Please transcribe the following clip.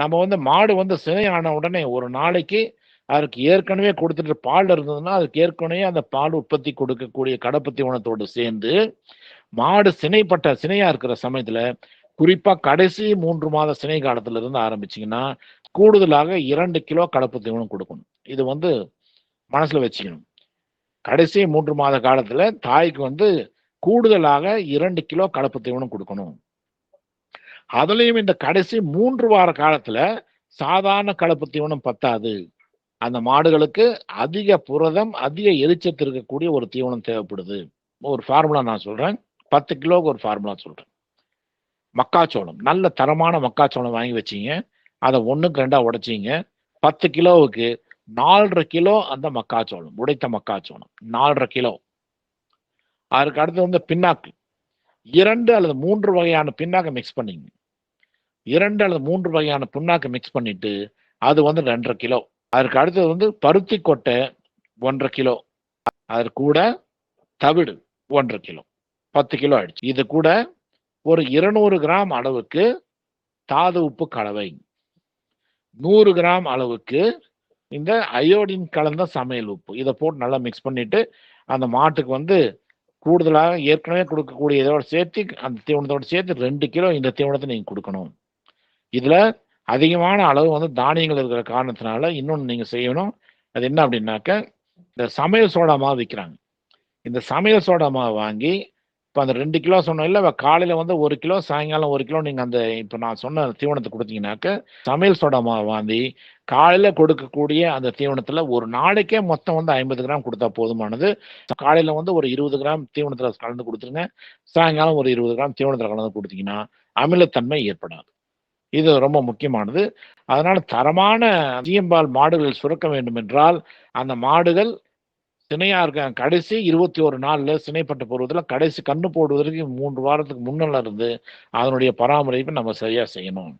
நம்ம வந்து மாடு வந்து சினை ஆன உடனே ஒரு நாளைக்கு அதற்கு ஏற்கனவே கொடுத்துட்டு பால் இருந்ததுன்னா அதுக்கு ஏற்கனவே அந்த பால் உற்பத்தி கொடுக்கக்கூடிய கடப்பத்தி உணத்தோடு சேர்ந்து மாடு சினைப்பட்ட சினையா இருக்கிற சமயத்துல குறிப்பா கடைசி மூன்று மாத சினை காலத்துல இருந்து ஆரம்பிச்சிங்கன்னா கூடுதலாக இரண்டு கிலோ கடப்பு தீவனம் கொடுக்கணும். இது வந்து மனசுல வச்சுக்கணும். கடைசி மூன்று மாத காலத்துல தாய்க்கு வந்து கூடுதலாக இரண்டு கிலோ கலப்பு தீவனம் கொடுக்கணும். அதுலயும் இந்த கடைசி மூன்று வார காலத்துல சாதாரண கலப்பு தீவனம் பத்தாது. அந்த மாடுகளுக்கு அதிக புரதம் அதிக எரிச்சத்து இருக்கக்கூடிய ஒரு தீவனம் தேவைப்படுது. ஒரு ஃபார்முலா நான் சொல்றேன். பத்து கிலோவுக்கு ஒரு ஃபார்முலா சொல்றேன். மக்காச்சோளம் நல்ல தரமான மக்காச்சோளம் வாங்கி வச்சீங்க. அதை ஒண்ணுக்கு ரெண்டா உடைச்சீங்க. பத்து கிலோவுக்கு நாலரை கிலோ அந்த மக்காச்சோளம் உடைத்த மக்காச்சோளம். நாலரை கிலோ. அதுக்கு அடுத்து வந்து பின்னாக்கு. இரண்டு அல்லது மூன்று வகையான பின்னாக்க மிக்ஸ் பண்ணிங்க. இரண்டு அல்லது மூன்று வகையான புண்ணாக்கு மிக்ஸ் பண்ணிட்டு அது வந்து ரெண்டரை கிலோ. அதற்கு அடுத்தது வந்து பருத்தி கொட்டை ஒன்றரை கிலோ. அது கூட தவிடு ஒன்றரை கிலோ. பத்து கிலோ ஆயிடுச்சு. இது கூட ஒரு இருநூறு கிராம் அளவுக்கு தாது உப்பு கலவை நூறு கிராம் அளவுக்கு இந்த அயோடின் கலந்த சமையல் உப்பு. இதை போட்டு நல்லா மிக்ஸ் பண்ணிட்டு அந்த மாட்டுக்கு வந்து கூடுதலாக ஏற்கனவே கொடுக்கக்கூடியதோடு சேர்த்து அந்த தீவனத்தோட சேர்த்து ரெண்டு கிலோ இந்த தீவனத்தை நீங்கள் கொடுக்கணும். இதில் அதிகமான அளவு வந்து தானியங்கள் இருக்கிற காரணத்தினால இன்னொன்று நீங்கள் செய்யணும். அது என்ன அப்படின்னாக்க இந்த சமையல் சோடா மாவு விற்கிறாங்க இந்த சமையல் சோடா மாவு வாங்கி இப்போ அந்த ரெண்டு கிலோ சொன்னோம் இல்லை காலையில் வந்து ஒரு கிலோ சாயங்காலம் ஒரு கிலோ நீங்கள் அந்த இப்போ நான் சொன்ன தீவனத்தை கொடுத்தீங்கன்னாக்க சமையல் சோடா மாவு வாங்கி காலையில் கொடுக்கக்கூடிய அந்த தீவனத்தில் ஒரு நாளைக்கே மொத்தம் வந்து ஐம்பது கிராம் கொடுத்தா போதுமானது. காலையில் வந்து ஒரு இருபது கிராம் தீவனத்தில் கலந்து கொடுத்துருங்க. சாயங்காலம் ஒரு இருபது கிராம் தீவனத்தில் கலந்து கொடுத்தீங்கன்னா அமிலத்தன்மை ஏற்படாது. இது ரொம்ப முக்கியமானது. அதனால் தரமான அதிகம்பால் மாடுகள் சுரக்க வேண்டும் என்றால் அந்த மாடுகள் சினையாக இருக்க கடைசி இருபத்தி ஒரு நாளில் சினைப்பட்ட பருவத்தில் கடைசி கண்ணு போடுவதற்கு மூன்று வாரத்துக்கு முன்னால இருந்து அதனுடைய பராமரிப்பை நம்ம சரியாக செய்யணும்.